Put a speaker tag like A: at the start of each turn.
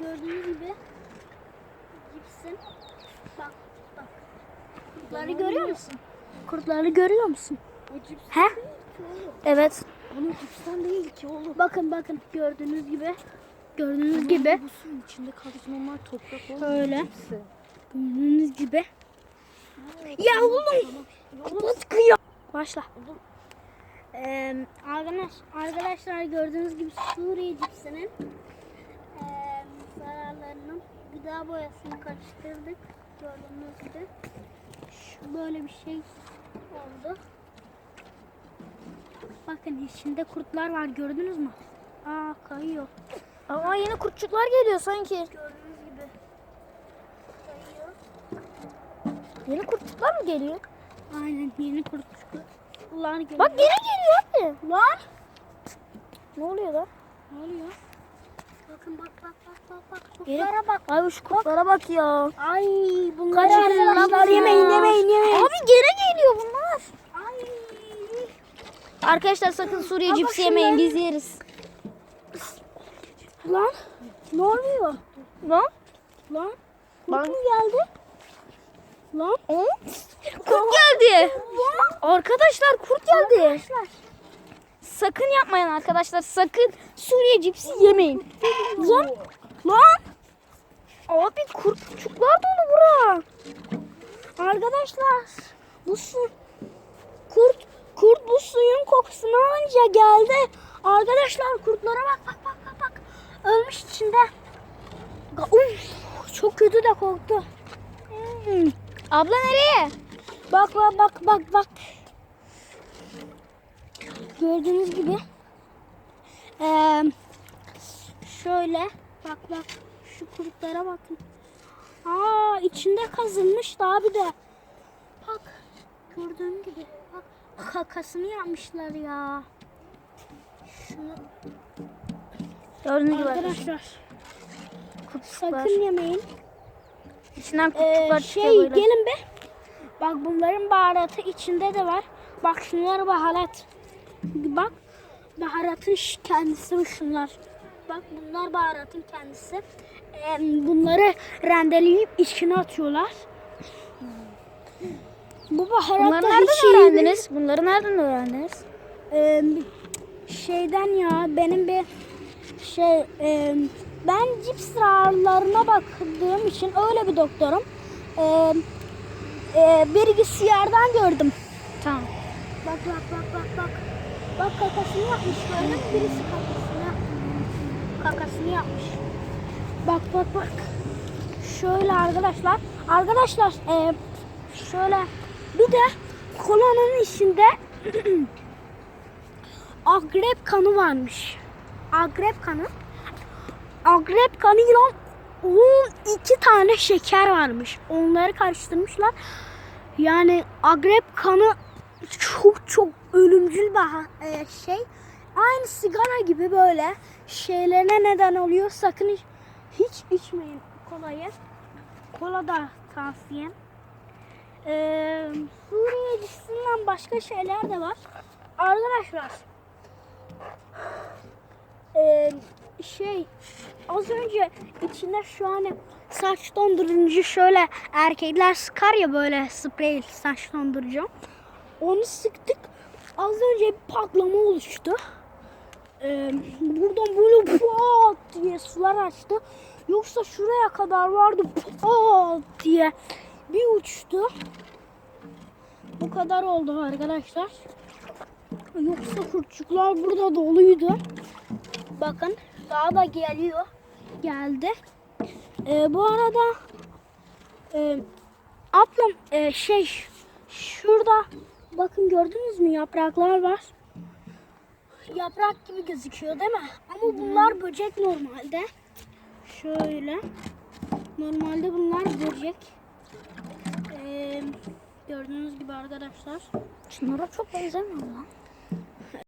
A: gördüğünüz gibi cipsin. Bak bak. Kurtları görüyor musun? Kurtları görüyor musun?
B: O cips
A: He?
B: değil ki oğlum.
A: Evet.
B: Onun cipsten değil ki oğlum.
A: Bakın bakın gördüğünüz gibi. Gördüğünüz gibi.
B: Bu suyun içinde kaldığı normal toprak oğlum.
A: Öyle.
B: Cipsi.
A: Gördüğünüz gibi. Ya oğlum. Kapat kıyıyor. Başla. Ee, arkadaş, arkadaşlar gördüğünüz gibi Suriye cipsinin zararlarının gıda boyasını karıştırdık. Gördüğünüz gibi. Şu böyle bir şey oldu. Bakın içinde kurtlar var gördünüz mü? Aa kayıyor.
C: Ama yeni kurtçuklar geliyor sanki.
A: Gördüğünüz gibi. Kayıyor.
C: Yeni kurtçuklar mı geliyor?
A: Aynen yeni kurtlar geliyor.
C: Bak gene geliyor abi.
A: Lan.
C: Ne oluyor lan?
A: Ne oluyor? Bakın bak bak bak bak bak.
C: Geri-
A: bak.
C: Abi şu kurtlara bak ya.
A: Ay bunlar
C: arkadaşlar yemeyin yemeyin yemeyin. Abi gene geliyor bunlar.
A: Ay.
C: Arkadaşlar sakın Suriye
A: bak
C: yemeyin biz yeriz.
A: Lan. Ne oluyor?
C: Lan?
A: Lan.
C: Bak.
A: Kurt mu geldi? Lan.
C: Kurt geldi. Arkadaşlar kurt geldi.
A: Arkadaşlar.
C: Sakın yapmayın arkadaşlar. Sakın Suriye cipsi yemeyin. Lan. Lan. Abi kurtçuklar dolu bura.
A: Arkadaşlar. Bu su. Kurt. Kurt bu suyun kokusunu alınca geldi. Arkadaşlar kurtlara bak bak bak bak bak. Ölmüş içinde. Uf, çok kötü de koktu. Hmm.
C: Abla nereye?
A: Bak bak bak bak bak. Gördüğünüz gibi. Ee, şöyle bak bak şu kurtlara bakın. Aa içinde kazılmış daha bir de. Bak gördüğün gibi. Bak kakasını yapmışlar ya. Şunu
C: Gördüğünüz gibi arkadaşlar. Kurtçuklar.
A: sakın yemeyin.
C: İçinden
A: Ee,
C: kurtçuklar
A: şey
C: böyle.
A: gelin be. Bak bunların baharatı içinde de var. Bak şunlar baharat. Bak baharatın kendisi şunlar. Bak bunlar baharatın kendisi. Ee, bunları rendeleyip içine atıyorlar. Bu baharat
C: Bunları nereden
A: iyi
C: öğrendiniz? Bunları nereden öğrendiniz?
A: ee, şeyden ya benim bir şey e, ben cips zararlarına baktığım için öyle bir doktorum. E, e, bilgisayardan gördüm.
C: Tamam.
A: Bak bak bak bak bak. Bak kakasını yapmış gördün mü? Birisi kakasını kakasını yapmış. Bak bak bak. Şöyle arkadaşlar. Arkadaşlar e, şöyle bir de kolanın içinde akrep kanı varmış. Akrep kanı. Akrep kanıyla 12 tane şeker varmış. Onları karıştırmışlar. Yani akrep kanı çok çok ölümcül bir e, şey. Aynı sigara gibi böyle şeylerine neden oluyor. Sakın hiç, hiç içmeyin kolayı. Kola da tavsiyem. Ee, Suriye dizisinden başka şeyler de var. Arkadaşlar ee, şey az önce içinde şu an saç dondurucu şöyle erkekler sıkar ya böyle sprey saç dondurucu. Onu sıktık. Az önce bir patlama oluştu. Ee, buradan böyle pat diye sular açtı. Yoksa şuraya kadar vardı pat diye bir uçtu. Bu kadar oldu arkadaşlar. Yoksa kurtçuklar burada doluydu. Bakın daha da geliyor. Geldi. Ee, bu arada e, ablam e, şey şurada bakın gördünüz mü yapraklar var. Yaprak gibi gözüküyor değil mi? Ama bunlar böcek normalde. Şöyle. Normalde bunlar böcek. Ee, gördüğünüz gibi arkadaşlar.
C: Şunlara çok benzemiyor lan.